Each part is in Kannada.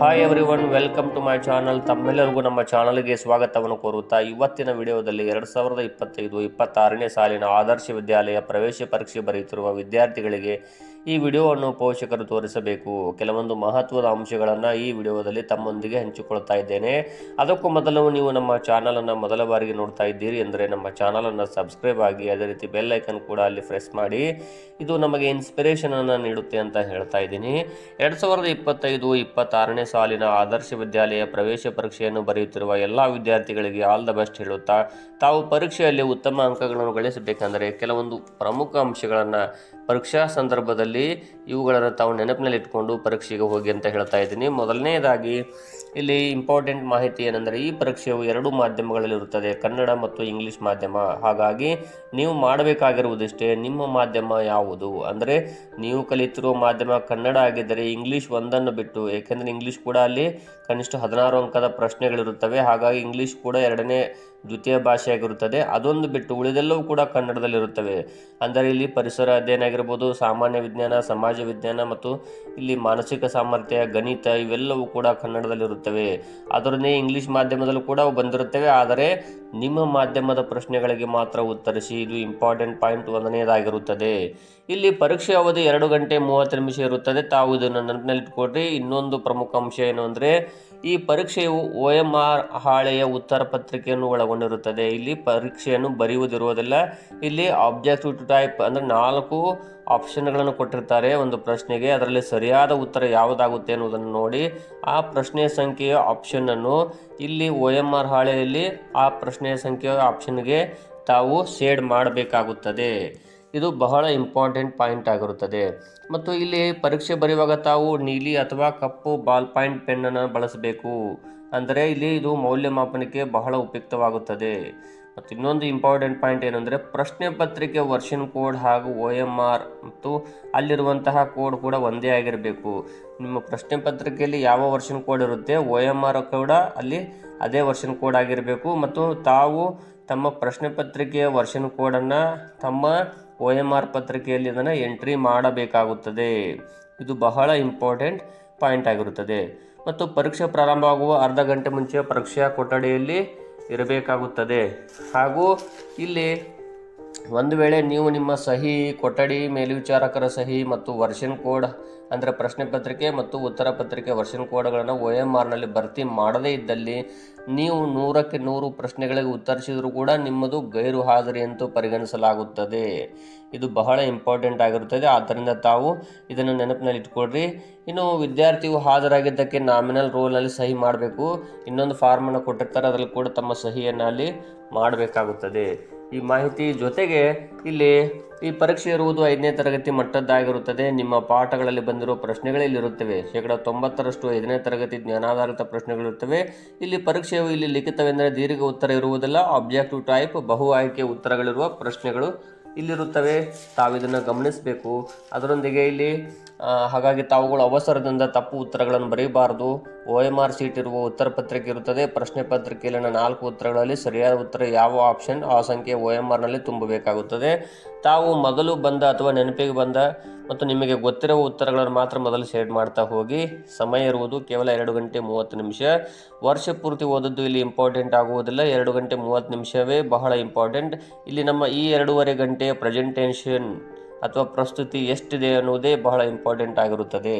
Hi everyone welcome to my channel ತಮ್ಮೆಲ್ಲರಿಗೂ ನಮ್ಮ ಚಾನಲ್ಗೆ ಸ್ವಾಗತವನ್ನು ಕೋರುತ್ತಾ ಇವತ್ತಿನ ವಿಡಿಯೋದಲ್ಲಿ ಎರಡು ಸಾವಿರದ ಇಪ್ಪತ್ತೈದು, ಇಪ್ಪತ್ತಾರನೇ ಸಾಲಿನ ಆದರ್ಶ ವಿದ್ಯಾಲಯ ಪ್ರವೇಶ ಪರೀಕ್ಷೆ ಬರೆಯುತ್ತಿರುವ ವಿದ್ಯಾರ್ಥಿಗಳಿಗೆ ಈ ವಿಡಿಯೋವನ್ನು ಪೋಷಕರು ತೋರಿಸಬೇಕು. ಕೆಲವೊಂದು ಮಹತ್ವದ ಅಂಶಗಳನ್ನು ಈ ವಿಡಿಯೋದಲ್ಲಿ ತಮ್ಮೊಂದಿಗೆ ಹಂಚಿಕೊಳ್ತಾ ಇದ್ದೇನೆ. ಅದಕ್ಕೂ ಮೊದಲು ನೀವು ನಮ್ಮ ಚಾನಲನ್ನು ಮೊದಲ ಬಾರಿಗೆ ನೋಡ್ತಾ ಇದ್ದೀರಿ ಅಂದರೆ ನಮ್ಮ ಚಾನಲನ್ನು ಸಬ್ಸ್ಕ್ರೈಬ್ ಆಗಿ ಅದೇ ರೀತಿ ಬೆಲ್ ಐಕನ್ ಕೂಡ ಅಲ್ಲಿ ಪ್ರೆಸ್ ಮಾಡಿ. ಇದು ನಮಗೆ ಇನ್ಸ್ಪಿರೇಷನನ್ನು ನೀಡುತ್ತೆ ಅಂತ ಹೇಳ್ತಾ ಇದ್ದೀನಿ. ಎರಡು ಸಾವಿರದ ಇಪ್ಪತ್ತೈದು ಇಪ್ಪತ್ತಾರನೇ ಸಾಲಿನ ಆದರ್ಶ ವಿದ್ಯಾಲಯ ಪ್ರವೇಶ ಪರೀಕ್ಷೆಯನ್ನು ಬರೆಯುತ್ತಿರುವ ಎಲ್ಲ ವಿದ್ಯಾರ್ಥಿಗಳಿಗೆ ಆಲ್ ದ ಬೆಸ್ಟ್ ಹೇಳುತ್ತಾ, ತಾವು ಪರೀಕ್ಷೆಯಲ್ಲಿ ಉತ್ತಮ ಅಂಕಗಳನ್ನು ಗಳಿಸಬೇಕೆಂದರೆ ಕೆಲವೊಂದು ಪ್ರಮುಖ ಅಂಶಗಳನ್ನು ಪರೀಕ್ಷಾ ಸಂದರ್ಭದಲ್ಲಿ ಇವುಗಳನ್ನು ತಾವು ನೆನಪಿನಲ್ಲಿ ಇಟ್ಕೊಂಡು ಪರೀಕ್ಷೆಗೆ ಹೋಗಿ ಅಂತ ಹೇಳ್ತಾ ಇದ್ದೀನಿ. ಮೊದಲನೇದಾಗಿ ಇಲ್ಲಿ ಇಂಪಾರ್ಟೆಂಟ್ ಮಾಹಿತಿ ಏನೆಂದರೆ ಈ ಪರೀಕ್ಷೆಯು ಎರಡು ಮಾಧ್ಯಮಗಳಲ್ಲಿರುತ್ತದೆ ಕನ್ನಡ ಮತ್ತು ಇಂಗ್ಲಿಷ್ ಮಾಧ್ಯಮ. ಹಾಗಾಗಿ ನೀವು ಮಾಡಬೇಕಾಗಿರುವುದಿಷ್ಟೇ ನಿಮ್ಮ ಮಾಧ್ಯಮ ಯಾವುದು? ಅಂದರೆ ನೀವು ಕಲಿತಿರುವ ಮಾಧ್ಯಮ ಕನ್ನಡ ಆಗಿದ್ದರೆ ಇಂಗ್ಲೀಷ್ ಒಂದನ್ನು ಬಿಟ್ಟು, ಏಕೆಂದರೆ ಇಂಗ್ಲೀಷ್ ಕೂಡ ಅಲ್ಲಿ ಕನಿಷ್ಠ ಹದಿನಾರು ಅಂಕದ ಪ್ರಶ್ನೆಗಳಿರುತ್ತವೆ, ಹಾಗಾಗಿ ಇಂಗ್ಲೀಷ್ ಕೂಡ ಎರಡನೇ ದ್ವಿತೀಯ ಭಾಷೆಯಾಗಿರುತ್ತದೆ. ಅದೊಂದು ಬಿಟ್ಟು ಉಳಿದೆಲ್ಲವೂ ಕೂಡ ಕನ್ನಡದಲ್ಲಿರುತ್ತವೆ. ಅಂದರೆ ಇಲ್ಲಿ ಪರಿಸರ, ಅಧ್ಯಯನ ಆಗಿರ್ಬೋದು, ಸಾಮಾನ್ಯ ವಿಜ್ಞಾನ, ಸಮಾಜ ವಿಜ್ಞಾನ ಮತ್ತು ಇಲ್ಲಿ ಮಾನಸಿಕ ಸಾಮರ್ಥ್ಯ, ಗಣಿತ ಇವೆಲ್ಲವೂ ಕೂಡ ಕನ್ನಡದಲ್ಲಿರುತ್ತವೆ. ಅದರನ್ನೇ ಇಂಗ್ಲೀಷ್ ಮಾಧ್ಯಮದಲ್ಲೂ ಕೂಡ ಬಂದಿರುತ್ತವೆ. ಆದರೆ ನಿಮ್ಮ ಮಾಧ್ಯಮದ ಪ್ರಶ್ನೆಗಳಿಗೆ ಮಾತ್ರ ಉತ್ತರಿಸಿ, ಇದು ಇಂಪಾರ್ಟೆಂಟ್ ಪಾಯಿಂಟ್ ಒಂದನೇದಾಗಿರುತ್ತದೆ ಇಲ್ಲಿ ಪರೀಕ್ಷೆ ಅವಧಿ ಎರಡು ಗಂಟೆ ಮೂವತ್ತು ನಿಮಿಷ ಇರುತ್ತದೆ. ತಾವು ಇದನ್ನು ನೆನಪಿನಲ್ಲಿಟ್ಕೊಡ್ರಿ ಇನ್ನೊಂದು ಪ್ರಮುಖ ಅಂಶ ಏನು ಅಂದರೆ ಈ ಪರೀಕ್ಷೆಯು ಒ ಎಂ ಆರ್ ಹಾಳೆಯ ಉತ್ತರ ಪತ್ರಿಕೆಯನ್ನು ಒಳಗೊಂಡಿರುತ್ತದೆ. ಇಲ್ಲಿ ಪರೀಕ್ಷೆಯನ್ನು ಬರೆಯುವುದಿರುವುದಿಲ್ಲ. ಇಲ್ಲಿ ಆಬ್ಜೆಕ್ಟಿವ್ ಟು ಟೈಪ್ ಅಂದರೆ ನಾಲ್ಕು ಆಪ್ಷನ್ಗಳನ್ನು ಕೊಟ್ಟಿರ್ತಾರೆ. ಒಂದು ಪ್ರಶ್ನೆಗೆ ಅದರಲ್ಲಿ ಸರಿಯಾದ ಉತ್ತರ ಯಾವುದಾಗುತ್ತೆ ಅನ್ನೋದನ್ನು ನೋಡಿ. ಆ ಪ್ರಶ್ನೆಯ ಸಂಖ್ಯೆಯ ಆಪ್ಷನ್ನನ್ನು ಇಲ್ಲಿ ಒ ಎಂ ಆರ್ ಹಾಳೆಯಲ್ಲಿ ಆ ಪ್ರಶ್ನೆಯ ಸಂಖ್ಯೆಯ ಆಪ್ಷನ್ಗೆ ತಾವು ಶೇಡ್ ಮಾಡಬೇಕಾಗುತ್ತದೆ. ಇದು ಬಹಳ ಇಂಪಾರ್ಟೆಂಟ್ ಪಾಯಿಂಟ್ ಆಗಿರುತ್ತದೆ. ಮತ್ತು ಇಲ್ಲಿ ಪರೀಕ್ಷೆ ಬರೆಯುವಾಗ ತಾವು ನೀಲಿ ಅಥವಾ ಕಪ್ಪು ಬಾಲ್ ಪಾಯಿಂಟ್ ಪೆನ್ನನ್ನು ಬಳಸಬೇಕು. ಅಂದರೆ ಇಲ್ಲಿ ಇದು ಮೌಲ್ಯಮಾಪನಕ್ಕೆ ಬಹಳ ಉಪಯುಕ್ತವಾಗುತ್ತದೆ. ಮತ್ತು ಇನ್ನೊಂದು ಇಂಪಾರ್ಟೆಂಟ್ ಪಾಯಿಂಟ್ ಏನಂದರೆ ಪ್ರಶ್ನೆ ಪತ್ರಿಕೆ ವರ್ಷನ್ ಕೋಡ್ ಹಾಗೂ ಒ ಎಂ ಆರ್ ಮತ್ತು ಅಲ್ಲಿರುವಂತಹ ಕೋಡ್ ಕೂಡ ಒಂದೇ ಆಗಿರಬೇಕು. ನಿಮ್ಮ ಪ್ರಶ್ನೆ ಪತ್ರಿಕೆಯಲ್ಲಿ ಯಾವ ವರ್ಷನ್ ಕೋಡ್ ಇರುತ್ತೆ ಒ ಎಂ ಆರ್ ಕೂಡ ಅಲ್ಲಿ ಅದೇ ವರ್ಷನ್ ಕೋಡ್ ಆಗಿರಬೇಕು. ಮತ್ತು ತಾವು ತಮ್ಮ ಪ್ರಶ್ನೆ ಪತ್ರಿಕೆಯ ವರ್ಷನ್ ಕೋಡನ್ನು ತಮ್ಮ ಒ ಎಂ ಆರ್ ಪತ್ರಿಕೆಯಲ್ಲಿ ಅದನ್ನು ಎಂಟ್ರಿ ಮಾಡಬೇಕಾಗುತ್ತದೆ. ಇದು ಬಹಳ ಇಂಪಾರ್ಟೆಂಟ್ ಪಾಯಿಂಟ್ ಆಗಿರುತ್ತದೆ. ಮತ್ತು ಪರೀಕ್ಷೆ ಪ್ರಾರಂಭವಾಗುವ ಅರ್ಧ ಗಂಟೆ ಮುಂಚೆ ಪರೀಕ್ಷಾ ಕೊಠಡಿಯಲ್ಲಿ ಇರಬೇಕಾಗುತ್ತದೆ. ಹಾಗೂ ಇಲ್ಲಿ ಒಂದು ವೇಳೆ ನೀವು ನಿಮ್ಮ ಸಹಿ, ಕೊಠಡಿ, ಮೇಲ್ವಿಚಾರಕರ ಸಹಿ ಮತ್ತು ವರ್ಷನ್ ಕೋಡ್, ಅಂದರೆ ಪ್ರಶ್ನೆ ಪತ್ರಿಕೆ ಮತ್ತು ಉತ್ತರ ಪತ್ರಿಕೆ ವರ್ಷನ್ ಕೋಡ್ಗಳನ್ನು ಒ ಎಂ ಆರ್ನಲ್ಲಿ ಭರ್ತಿ ಮಾಡದೇ ಇದ್ದಲ್ಲಿ ನೀವು ನೂರಕ್ಕೆ ನೂರು ಪ್ರಶ್ನೆಗಳಿಗೆ ಉತ್ತರಿಸಿದರೂ ಕೂಡ ನಿಮ್ಮದು ಗೈರು ಹಾಜರಿ ಅಂತೂ ಪರಿಗಣಿಸಲಾಗುತ್ತದೆ. ಇದು ಬಹಳ ಇಂಪಾರ್ಟೆಂಟ್ ಆಗಿರುತ್ತದೆ. ಆದ್ದರಿಂದ ತಾವು ಇದನ್ನು ನೆನಪಿನಲ್ಲಿ ಇಟ್ಕೊಳ್ರಿ ಇನ್ನು ವಿದ್ಯಾರ್ಥಿಯು ಹಾಜರಾಗಿದ್ದಕ್ಕೆ ನಾಮಿನಲ್ ರೋಲ್ನಲ್ಲಿ ಸಹಿ ಮಾಡಬೇಕು. ಇನ್ನೊಂದು ಫಾರ್ಮನ್ನು ಕೊಟ್ಟಿರ್ತಾರೆ, ಅದರಲ್ಲಿ ಕೂಡ ತಮ್ಮ ಸಹಿಯನ್ನು ಅಲ್ಲಿ ಮಾಡಬೇಕಾಗುತ್ತದೆ. ಈ ಮಾಹಿತಿ ಜೊತೆಗೆ ಇಲ್ಲಿ ಈ ಪರೀಕ್ಷೆ ಇರುವುದು ಐದನೇ ತರಗತಿ ಮಟ್ಟದ್ದಾಗಿರುತ್ತದೆ. ನಿಮ್ಮ ಪಾಠಗಳಲ್ಲಿ ಬಂದಿರುವ ಪ್ರಶ್ನೆಗಳೇ ಇಲ್ಲಿರುತ್ತವೆ ಶೇಕಡ ತೊಂಬತ್ತರಷ್ಟು ಐದನೇ ತರಗತಿ ಜ್ಞಾನಾಧಾರಿತ ಪ್ರಶ್ನೆಗಳಿರುತ್ತವೆ. ಇಲ್ಲಿ ಪರೀಕ್ಷೆಯು ಇಲ್ಲಿ ಲಿಖಿತವೆಂದರೆ ದೀರ್ಘ ಉತ್ತರ ಇರುವುದಿಲ್ಲ, ಆಬ್ಜೆಕ್ಟಿವ್ ಟೈಪ್, ಬಹು ಆಯ್ಕೆ ಉತ್ತರಗಳಿರುವ ಪ್ರಶ್ನೆಗಳು ಇಲ್ಲಿರುತ್ತವೆ. ತಾವಿದನ್ನು ಗಮನಿಸಬೇಕು. ಅದರೊಂದಿಗೆ ಇಲ್ಲಿ ಹಾಗಾಗಿ ತಾವುಗಳು ಅವಸರದಿಂದ ತಪ್ಪು ಉತ್ತರಗಳನ್ನು ಬರೆಯಬಾರದು ಒ ಎಂ ಆರ್ ಸೀಟ್ ಇರುವ ಉತ್ತರ ಪತ್ರಿಕೆ ಇರುತ್ತದೆ. ಪ್ರಶ್ನೆ ಪತ್ರಿಕೆಯಲ್ಲಿನ ನಾಲ್ಕು ಉತ್ತರಗಳಲ್ಲಿ ಸರಿಯಾದ ಉತ್ತರ ಯಾವ ಆಪ್ಷನ್? ಆ ಸಂಖ್ಯೆ ಒ ಎಂ ಆರ್ನಲ್ಲಿ ತುಂಬಬೇಕಾಗುತ್ತದೆ. ತಾವು ಮೊದಲು ಬಂದ ಅಥವಾ ನೆನಪಿಗೆ ಬಂದ ಮತ್ತು ನಿಮಗೆ ಗೊತ್ತಿರುವ ಉತ್ತರಗಳನ್ನು ಮಾತ್ರ ಮೊದಲು ಸೇಡ್ ಮಾಡ್ತಾ ಹೋಗಿ. ಸಮಯ ಇರುವುದು ಕೇವಲ ಎರಡು ಗಂಟೆ ಮೂವತ್ತು ನಿಮಿಷ. ವರ್ಷ ಪೂರ್ತಿ ಓದದ್ದು ಇಲ್ಲಿ ಇಂಪಾರ್ಟೆಂಟ್ ಆಗುವುದಿಲ್ಲ. ಎರಡು ಗಂಟೆ ಮೂವತ್ತು ನಿಮಿಷವೇ ಬಹಳ ಇಂಪಾರ್ಟೆಂಟ್. ಇಲ್ಲಿ ನಮ್ಮ ಈ ಎರಡೂವರೆ ಗಂಟೆಯ ಪ್ರೆಸೆಂಟೇಷನ್ ಅಥವಾ ಪ್ರಸ್ತುತಿ ಎಷ್ಟಿದೆ ಅನ್ನುವುದೇ ಬಹಳ ಇಂಪಾರ್ಟೆಂಟ್ ಆಗಿರುತ್ತದೆ.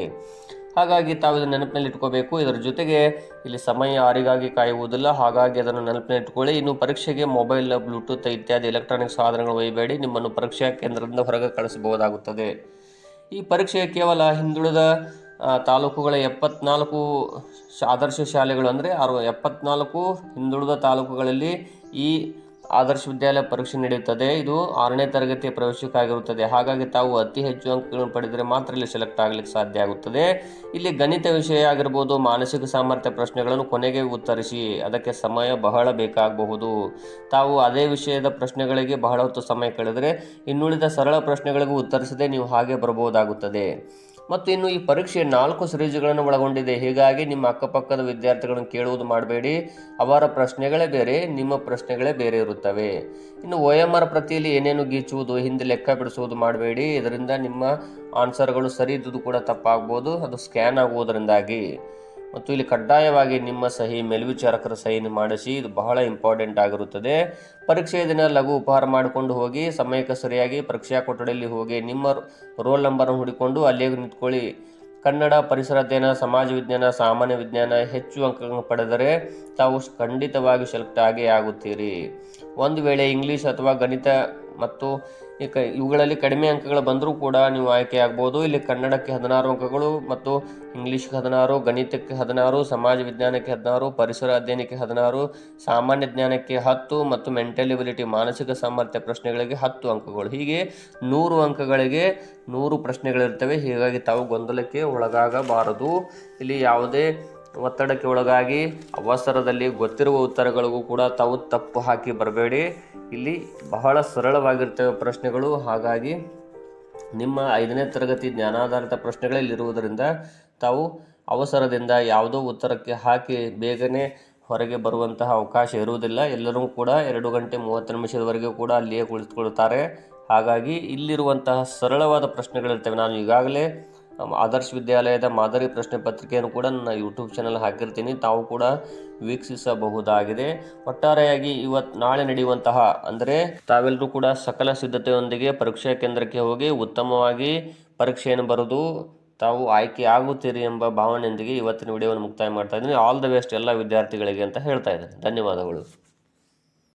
ಹಾಗಾಗಿ ತಾವು ಇದನ್ನು ನೆನಪಿನಲ್ಲಿ ಇಟ್ಕೋಬೇಕು. ಇದರ ಜೊತೆಗೆ ಇಲ್ಲಿ ಸಮಯ ಯಾರಿಗಾಗಿ ಕಾಯುವುದಿಲ್ಲ, ಹಾಗಾಗಿ ಅದನ್ನು ನೆನಪಿನಲ್ಲಿ ಇಟ್ಕೊಳ್ಳಿ. ಇನ್ನು ಪರೀಕ್ಷೆಗೆ ಮೊಬೈಲ್, ಬ್ಲೂಟೂತ್ ಇತ್ಯಾದಿ ಎಲೆಕ್ಟ್ರಾನಿಕ್ ಸಾಧನಗಳು ಒಯ್ಯಬೇಡಿ. ನಿಮ್ಮನ್ನು ಪರೀಕ್ಷಾ ಕೇಂದ್ರದಿಂದ ಹೊರಗೆ ಕಳಿಸಬಹುದಾಗುತ್ತದೆ. ಈ ಪರೀಕ್ಷೆ ಕೇವಲ ಹಿಂದುಳಿದ ತಾಲೂಕುಗಳ ಎಪ್ಪತ್ನಾಲ್ಕು ಆದರ್ಶ ಶಾಲೆಗಳು ಅಂದರೆ ಆರು, ಎಪ್ಪತ್ನಾಲ್ಕು ಹಿಂದುಳಿದ ತಾಲೂಕುಗಳಲ್ಲಿ ಈ ಆದರ್ಶ ವಿದ್ಯಾಲಯ ಪರೀಕ್ಷೆ ನಡೆಯುತ್ತದೆ. ಇದು ಆರನೇ ತರಗತಿಯ ಪ್ರವೇಶಕ್ಕಾಗಿರುತ್ತದೆ. ಹಾಗಾಗಿ ತಾವು ಅತಿ ಹೆಚ್ಚು ಅಂಕಗಳನ್ನು ಪಡೆದರೆ ಮಾತ್ರ ಇಲ್ಲಿ ಸೆಲೆಕ್ಟ್ ಆಗಲಿಕ್ಕೆ ಸಾಧ್ಯ ಆಗುತ್ತದೆ. ಇಲ್ಲಿ ಗಣಿತ ವಿಷಯ ಆಗಿರ್ಬೋದು, ಮಾನಸಿಕ ಸಾಮರ್ಥ್ಯ ಪ್ರಶ್ನೆಗಳನ್ನು ಕೊನೆಗೆ ಉತ್ತರಿಸಿ, ಅದಕ್ಕೆ ಸಮಯ ಬಹಳ ಬೇಕಾಗಬಹುದು. ತಾವು ಅದೇ ವಿಷಯದ ಪ್ರಶ್ನೆಗಳಿಗೆ ಬಹಳ ಹೊತ್ತು ಸಮಯ ಕಳೆದರೆ ಇನ್ನುಳಿದ ಸರಳ ಪ್ರಶ್ನೆಗಳಿಗೂ ಉತ್ತರಿಸದೆ ನೀವು ಹಾಗೆ ಬರಬಹುದಾಗುತ್ತದೆ. ಮತ್ತು ಇನ್ನು ಈ ಪರೀಕ್ಷೆ ನಾಲ್ಕು ಸಿರೀಜುಗಳನ್ನು ಒಳಗೊಂಡಿದೆ. ಹೀಗಾಗಿ ನಿಮ್ಮ ಅಕ್ಕಪಕ್ಕದ ವಿದ್ಯಾರ್ಥಿಗಳನ್ನು ಕೇಳುವುದು ಮಾಡಬೇಡಿ. ಅವರ ಪ್ರಶ್ನೆಗಳೇ ಬೇರೆ, ನಿಮ್ಮ ಪ್ರಶ್ನೆಗಳೇ ಬೇರೆ ಇರುತ್ತವೆ. ಇನ್ನು ಒ ಎಂ ಆರ್ ಪ್ರತಿಯಲ್ಲಿ ಏನೇನು ಗೀಚುವುದು, ಹಿಂದೆ ಲೆಕ್ಕ ಬಿಡಿಸುವುದು ಮಾಡಬೇಡಿ. ಇದರಿಂದ ನಿಮ್ಮ ಆನ್ಸರ್ಗಳು ಸರಿ ಇದ್ದುದು ಕೂಡ ತಪ್ಪಾಗ್ಬೋದು. ಅದು ಸ್ಕ್ಯಾನ್ ಆಗುವುದರಿಂದಾಗಿ. ಮತ್ತು ಇಲ್ಲಿ ಕಡ್ಡಾಯವಾಗಿ ನಿಮ್ಮ ಸಹಿ ಮೇಲ್ವಿಚಾರಕರ ಸಹಿಯನ್ನು ಮಾಡಿಸಿ, ಇದು ಬಹಳ ಇಂಪಾರ್ಟೆಂಟ್ ಆಗಿರುತ್ತದೆ. ಪರೀಕ್ಷೆಯ ದಿನ ಲಘು ಉಪಹಾರ ಮಾಡಿಕೊಂಡು ಹೋಗಿ, ಸಮಯಕ್ಕೆ ಸರಿಯಾಗಿ ಪರೀಕ್ಷಾ ಕೊಠಡಿಯಲ್ಲಿ ಹೋಗಿ, ನಿಮ್ಮ ರೋಲ್ ನಂಬರನ್ನು ಹುಡಿಕೊಂಡು ಅಲ್ಲಿಯೇ ನಿಂತ್ಕೊಳ್ಳಿ. ಕನ್ನಡ ಪರಿಸರ ಅಧ್ಯಯನ, ಸಮಾಜ ವಿಜ್ಞಾನ, ಸಾಮಾನ್ಯ ವಿಜ್ಞಾನ ಹೆಚ್ಚು ಅಂಕಗಳನ್ನು ಪಡೆದರೆ ತಾವು ಖಂಡಿತವಾಗಿ ಸೆಲೆಕ್ಟ್ ಆಗೇ ಆಗುತ್ತೀರಿ. ಒಂದು ವೇಳೆ ಇಂಗ್ಲೀಷ್ ಅಥವಾ ಗಣಿತ ಮತ್ತು ಈ ಇವುಗಳಲ್ಲಿ ಕಡಿಮೆ ಅಂಕಗಳು ಬಂದರೂ ಕೂಡ ನೀವು ಆಯ್ಕೆ ಆಗ್ಬೋದು. ಇಲ್ಲಿ ಕನ್ನಡಕ್ಕೆ ಹದಿನಾರು ಅಂಕಗಳು ಮತ್ತು ಇಂಗ್ಲೀಷ್ಗೆ ಹದಿನಾರು, ಗಣಿತಕ್ಕೆ ಹದಿನಾರು, ಸಮಾಜ ವಿಜ್ಞಾನಕ್ಕೆ ಹದಿನಾರು, ಪರಿಸರ ಅಧ್ಯಯನಕ್ಕೆ ಹದಿನಾರು, ಸಾಮಾನ್ಯ ಜ್ಞಾನಕ್ಕೆ ಹತ್ತು ಮತ್ತು ಮೆಂಟಲ್ ಎಬಿಲಿಟಿ ಮಾನಸಿಕ ಸಾಮರ್ಥ್ಯ ಪ್ರಶ್ನೆಗಳಿಗೆ ಹತ್ತು ಅಂಕಗಳು. ಹೀಗೆ ನೂರು ಅಂಕಗಳಿಗೆ ನೂರು ಪ್ರಶ್ನೆಗಳಿರ್ತವೆ. ಹೀಗಾಗಿ ತಾವು ಗೊಂದಲಕ್ಕೆ ಒಳಗಾಗಬಾರದು. ಇಲ್ಲಿ ಯಾವುದೇ ಒತ್ತಡಕ್ಕೆ ಒಳಗಾಗಿ ಅವಸರದಲ್ಲಿ ಗೊತ್ತಿರುವ ಉತ್ತರಗಳಿಗೂ ಕೂಡ ತಾವು ತಪ್ಪು ಹಾಕಿ ಬರಬೇಡಿ. ಇಲ್ಲಿ ಬಹಳ ಸರಳವಾಗಿರ್ತವೆ ಪ್ರಶ್ನೆಗಳು. ಹಾಗಾಗಿ ನಿಮ್ಮ ಐದನೇ ತರಗತಿ ಜ್ಞಾನಾಧಾರಿತ ಪ್ರಶ್ನೆಗಳಲ್ಲಿರುವುದರಿಂದ ತಾವು ಅವಸರದಿಂದ ಯಾವುದೋ ಉತ್ತರಕ್ಕೆ ಹಾಕಿ ಬೇಗನೆ ಹೊರಗೆ ಬರುವಂತಹ ಅವಕಾಶ ಇರುವುದಿಲ್ಲ. ಎಲ್ಲರೂ ಕೂಡ ಎರಡು ಗಂಟೆ ಮೂವತ್ತು ನಿಮಿಷದವರೆಗೆ ಕೂಡ ಅಲ್ಲಿಯೇ ಕುಳಿತುಕೊಳ್ತಾರೆ ಹಾಗಾಗಿ ಇಲ್ಲಿರುವಂತಹ ಸರಳವಾದ ಪ್ರಶ್ನೆಗಳಿರ್ತವೆ. ನಾನು ಈಗಾಗಲೇ ಆದರ್ಶ ವಿದ್ಯಾಲಯದ ಮಾದರಿ ಪ್ರಶ್ನೆ ಪತ್ರಿಕೆಯನ್ನು ಕೂಡ ನನ್ನ ಯೂಟ್ಯೂಬ್ ಚಾನಲ್ ಹಾಕಿರ್ತೀನಿ. ತಾವು ಕೂಡ ವೀಕ್ಷಿಸಬಹುದಾಗಿದೆ. ಒಟ್ಟಾರೆಯಾಗಿ ಇವತ್ತು ನಾಳೆ ನಡೆಯುವಂತಹ, ಅಂದರೆ ತಾವೆಲ್ಲರೂ ಕೂಡ ಸಕಲ ಸಿದ್ಧತೆಯೊಂದಿಗೆ ಪರೀಕ್ಷಾ ಕೇಂದ್ರಕ್ಕೆ ಹೋಗಿ ಉತ್ತಮವಾಗಿ ಪರೀಕ್ಷೆಯನ್ನು ಬರೆದು ತಾವು ಆಯ್ಕೆ ಆಗುತ್ತೀರಿ ಎಂಬ ಭಾವನೆಯೊಂದಿಗೆ ಇವತ್ತಿನ ವಿಡಿಯೋವನ್ನು ಮುಕ್ತಾಯ ಮಾಡ್ತಾ ಇದ್ದೀನಿ. ಆಲ್ ದ ಬೆಸ್ಟ್ ಎಲ್ಲ ವಿದ್ಯಾರ್ಥಿಗಳಿಗೆ ಅಂತ ಹೇಳ್ತಾ ಇದ್ದೀನಿ. ಧನ್ಯವಾದಗಳು.